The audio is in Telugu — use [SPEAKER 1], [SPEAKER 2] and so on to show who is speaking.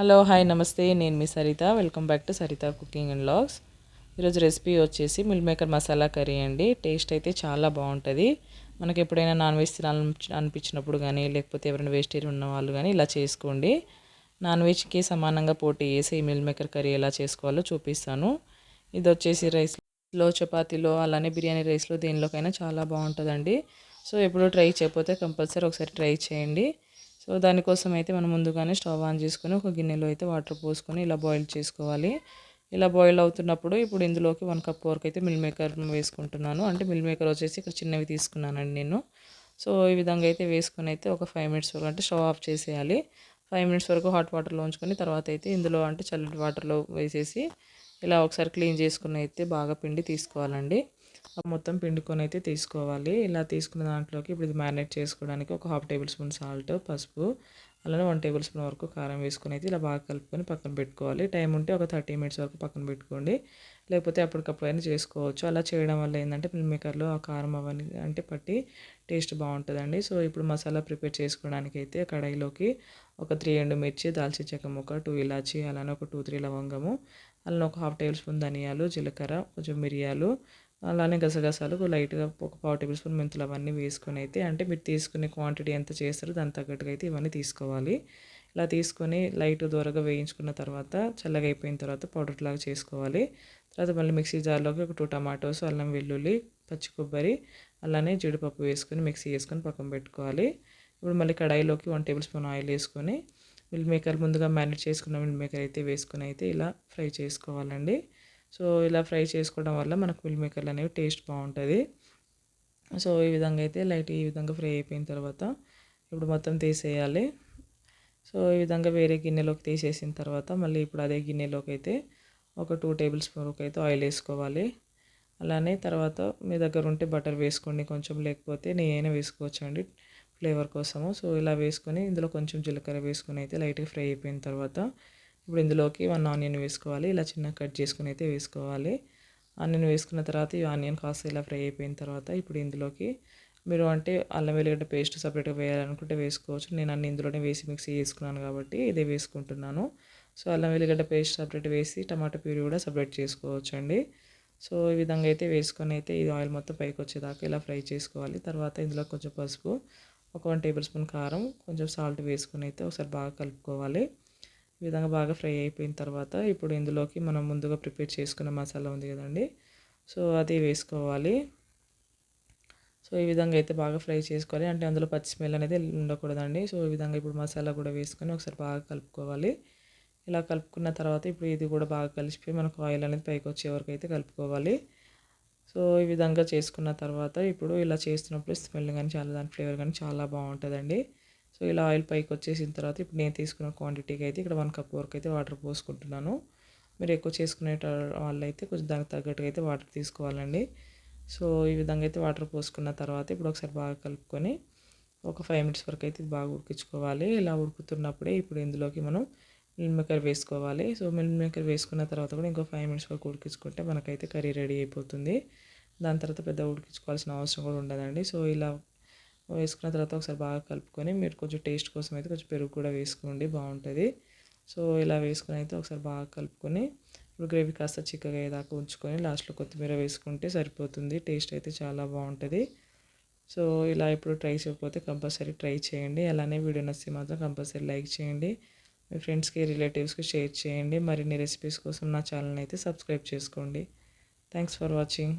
[SPEAKER 1] హలో హాయ్ నమస్తే. నేను మీ Saritha. Welcome back to Saritha cooking and logs. ఈరోజు రెసిపీ వచ్చేసి మిల్ మేకర్ మసాలా కర్రీ అండి. టేస్ట్ అయితే చాలా బాగుంటుంది. మనకి ఎప్పుడైనా నాన్ వెజ్ తినాలని అనిపించినప్పుడు కానీ లేకపోతే ఎవరైనా వెజిటేరియన్ ఉన్న వాళ్ళు కానీ ఇలా చేసుకోండి. నాన్ వెజ్కి సమానంగా పోటీ వేసి ఈ మిల్ మేకర్ కర్రీ ఎలా చేసుకోవాలో చూపిస్తాను. ఇది వచ్చేసి రైస్లో చపాతీలో అలానే బిర్యానీ రైస్లో దేనిలోకైనా చాలా బాగుంటుందండి. సో ఎప్పుడు ట్రై చేయకపోతే కంపల్సరీ ఒకసారి ట్రై చేయండి. సో దానికోసం అయితే మనం ముందుగానే స్టవ్ ఆన్ చేసుకొని ఒక గిన్నెలో అయితే వాటర్ పోసుకొని ఇలా బాయిల్ చేసుకోవాలి. ఇలా బాయిల్ అవుతున్నప్పుడు ఇప్పుడు ఇందులోకి వన్ కప్ వరకు అయితే మిల్ మేకర్ వేసుకుంటున్నాను. అంటే మిల్ మేకర్ వచ్చేసి ఇక్కడ చిన్నవి తీసుకున్నానండి నేను. సో ఈ విధంగా అయితే వేసుకొని అయితే ఒక ఫైవ్ మినిట్స్ వరకు అంటే స్టవ్ ఆఫ్ చేసేయాలి. ఫైవ్ మినిట్స్ వరకు హాట్ వాటర్లో ఉంచుకొని తర్వాత అయితే ఇందులో అంటే చల్లటి వాటర్లో వేసేసి ఇలా ఒకసారి క్లీన్ చేసుకుని అయితే బాగా పిండి తీసుకోవాలండి. మొత్తం పిండుకొని అయితే తీసుకోవాలి. ఇలా తీసుకున్న దాంట్లోకి ఇప్పుడు ఇది మ్యారినేట్ చేసుకోవడానికి ఒక హాఫ్ టేబుల్ స్పూన్ సాల్ట్ పసుపు అలానే వన్ టేబుల్ స్పూన్ వరకు కారం వేసుకొని అయితే ఇలా బాగా కలుపుకొని పక్కన పెట్టుకోవాలి. టైం ఉంటే ఒక థర్టీ మినిట్స్ వరకు పక్కన పెట్టుకోండి. లేకపోతే అప్పటికప్పుడు అయినా చేసుకోవచ్చు. అలా చేయడం వల్ల ఏంటంటే మిల్ మేకర్లో ఆ కారం అవన్నీ అంటే పట్టి టేస్ట్ బాగుంటుందండి. సో ఇప్పుడు మసాలా ప్రిపేర్ చేసుకోవడానికి అయితే కడాయిలోకి ఒక త్రీ ఎండు మిర్చి దాల్చిన చెక్క ముక్క టూ ఇలాచి అలానే ఒక టూ త్రీ లవంగము అలానే ఒక హాఫ్ టేబుల్ స్పూన్ ధనియాలు జీలకర్ర కొంచెం మిరియాలు అలానే గసగసాలు లైట్గా ఒక పావు టేబుల్ స్పూన్ మెంతులు అవన్నీ వేసుకొని అయితే అంటే మీరు తీసుకునే క్వాంటిటీ ఎంత చేస్తారో దాని తగ్గట్టుగా అయితే ఇవన్నీ తీసుకోవాలి. ఇలా తీసుకొని లైట్ దూరగా వేయించుకున్న తర్వాత చల్లగా అయిపోయిన తర్వాత పౌడర్ లాగా చేసుకోవాలి. తర్వాత మళ్ళీ మిక్సీ జార్లోకి ఒక టూ టమాటోస్ అల్లం వెల్లుల్లి పచ్చి కొబ్బరి అలానే జీడిపప్పు వేసుకొని మిక్సీ వేసుకొని పక్కన పెట్టుకోవాలి. ఇప్పుడు మళ్ళీ కడాయిలోకి వన్ టేబుల్ స్పూన్ ఆయిల్ వేసుకొని మిల్ మేకర్ ముందుగా మ్యారినేట్ చేసుకున్న మిల్ మేకర్ అయితే వేసుకొని అయితే ఇలా ఫ్రై చేసుకోవాలండి. సో ఇలా ఫ్రై చేసుకోవడం వల్ల మనకు మిల్ మేకర్లు అనేవి టేస్ట్ బాగుంటుంది. సో ఈ విధంగా అయితే లైట్ ఈ విధంగా ఫ్రై అయిపోయిన తర్వాత ఇప్పుడు మొత్తం తీసేయాలి. సో ఈ విధంగా వేరే గిన్నెలోకి తీసేసిన తర్వాత మళ్ళీ ఇప్పుడు అదే గిన్నెలోకి అయితే ఒక టూ టేబుల్ స్పూన్కి అయితే ఆయిల్ వేసుకోవాలి. అలానే తర్వాత మీ దగ్గర ఉంటే బటర్ వేసుకోండి కొంచెం లేకపోతే నేనైనా వేసుకోవచ్చండి ఫ్లేవర్ కోసము. సో ఇలా వేసుకొని ఇందులో కొంచెం జీలకర్ర వేసుకొని అయితే లైట్గా ఫ్రై అయిపోయిన తర్వాత ఇప్పుడు ఇందులోకి వన్ ఆనియన్ వేసుకోవాలి. ఇలా చిన్న కట్ చేసుకుని అయితే వేసుకోవాలి. ఆనియన్ వేసుకున్న తర్వాత ఈ ఆనియన్ కాస్త ఇలా ఫ్రై అయిపోయిన తర్వాత ఇప్పుడు ఇందులోకి మీరు అంటే అల్లం వెల్లిగడ్డ పేస్ట్ సపరేట్గా వేయాలనుకుంటే వేసుకోవచ్చు. నేను అన్ని ఇందులోనే వేసి మిక్సీ చేసుకున్నాను కాబట్టి ఇదే వేసుకుంటున్నాను. సో అల్లం వెల్లిగడ్డ పేస్ట్ సపరేట్ వేసి టమాటో ప్యూరీ కూడా సపరేట్ చేసుకోవచ్చు అండి సో ఈ విధంగా అయితే వేసుకొని అయితే ఇది ఆయిల్ మొత్తం పైకి వచ్చేదాకా ఇలా ఫ్రై చేసుకోవాలి. తర్వాత ఇందులో కొంచెం పసుపు ఒక వన్ టేబుల్ స్పూన్ కారం కొంచెం సాల్ట్ వేసుకొని అయితే ఒకసారి బాగా కలుపుకోవాలి. ఈ విధంగా బాగా ఫ్రై అయిపోయిన తర్వాత ఇప్పుడు ఇందులోకి మనం ముందుగా ప్రిపేర్ చేసుకున్న మసాలా ఉంది కదండి. సో అది వేసుకోవాలి. సో ఈ విధంగా అయితే బాగా ఫ్రై చేసుకోవాలి. అంటే అందులో పచ్చి స్మెల్ అనేది ఉండకూడదండి. సో ఈ విధంగా ఇప్పుడు మసాలా కూడా వేసుకొని ఒకసారి బాగా కలుపుకోవాలి. ఇలా కలుపుకున్న తర్వాత ఇప్పుడు ఇది కూడా బాగా కలిసిపోయి మనకు ఆయిల్ అనేది పైకి వచ్చే వరకు అయితే కలుపుకోవాలి. సో ఈ విధంగా చేసుకున్న తర్వాత ఇప్పుడు ఇలా చేస్తున్నప్పుడు స్మెల్ కానీ చాలా దాని ఫ్లేవర్ కానీ చాలా బాగుంటుందండి. సో ఇలా ఆయిల్ పైకి వచ్చేసిన తర్వాత ఇప్పుడు నేను తీసుకున్న క్వాంటిటీకి అయితే ఇక్కడ వన్ కప్ వరకు అయితే వాటర్ పోసుకుంటున్నాను. మీరు ఎక్కువ చేసుకునే వాళ్ళైతే కొంచెం దానికి తగ్గట్టుగా అయితే వాటర్ తీసుకోవాలండి. సో ఈ విధంగా అయితే వాటర్ పోసుకున్న తర్వాత ఇప్పుడు ఒకసారి బాగా కలుపుకొని ఒక ఫైవ్ మినిట్స్ వరకు అయితే బాగా ఉడికించుకోవాలి. ఇలా ఉడుకుతున్నప్పుడే ఇప్పుడు ఇందులోకి మనం మిల్ మేకర్ వేసుకోవాలి. సో మిల్ మేకర్ వేసుకున్న తర్వాత కూడా ఇంకో ఫైవ్ మినిట్స్ వరకు ఉడికించుకుంటే మనకైతే కర్రీ రెడీ అయిపోతుంది. దాని తర్వాత పెద్ద ఉడికించుకోవాల్సిన అవసరం కూడా ఉండదండి. సో ఇలా వేసుకున్న తర్వాత ఒకసారి బాగా కలుపుకొని మీరు కొంచెం టేస్ట్ కోసం అయితే కొంచెం పెరుగు కూడా వేసుకోండి బాగుంటుంది. సో ఇలా వేసుకుని అయితే ఒకసారి బాగా కలుపుకొని ఇప్పుడు గ్రేవీ కాస్త చిక్కగా అయ్యేదాకా ఉంచుకొని లాస్ట్లో కొత్తిమీర వేసుకుంటే సరిపోతుంది టేస్ట్ అయితే చాలా బాగుంటుంది. సో ఇలా ఇప్పుడు ట్రై చేయకపోతే కంపల్సరీ ట్రై చేయండి. అలానే వీడియో నచ్చితే మాత్రం కంపల్సరీ లైక్ చేయండి. మీ ఫ్రెండ్స్కి రిలేటివ్స్కి షేర్ చేయండి. మరిన్ని రెసిపీస్ కోసం నా ఛానల్ని అయితే సబ్స్క్రైబ్ చేసుకోండి. Thanks for watching.